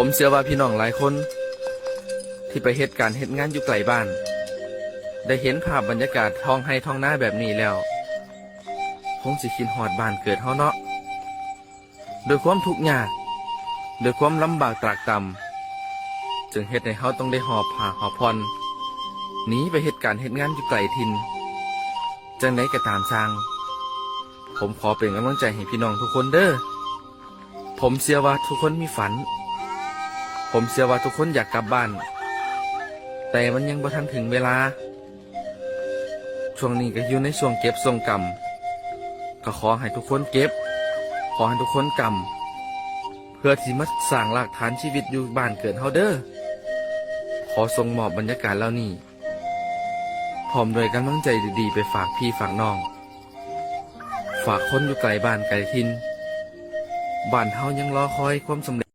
ผมเชื่อว่าพี่น้องหลายคน ที่ไปเหตุการณ์เหตุงานอยู่ไกลบ้าน ได้เห็นภาพบรรยากาศท้องไห้ท้องหน้าแบบนี้แล้วคงสิคิดหอดบ้านเกิดเฮาเนาะโดยความทุกข์ยากโดยความลำบากตรากตำจึงเฮ็ดให้เฮาต้องได้หอบผ้าหอบพรหนีไปเหตุการณ์เหตุงานอยู่ไกลถิ่นจังไดก็ตามสร้าง ผมขอเป็นกำลังใจให้พี่น้องทุกคนเด้อผมเชื่อว่าทุกคนมีฝัน ผมเชื่อว่าทุกคนอยากกลับบ้าน แต่มันยังบ่ทันถึงเวลา ช่วงนี้ก็อยู่ในช่วงเก็บทรงกรรมก็ขอให้ทุกคนเก็บ ขอให้ทุกคนกรรมเพื่อที่มาสร้างหลักฐานชีวิตอยู่บ้านเกิดเฮาเด้อ ขอส่งมอบบรรยากาศเหล่านี้พร้อมด้วยกำลังใจดีๆ ไปฝากพี่ฝากน้อง ฝากคนอยู่ไกลบ้านไกลทิน บ้านเฮายังรอคอยความสำเร็จ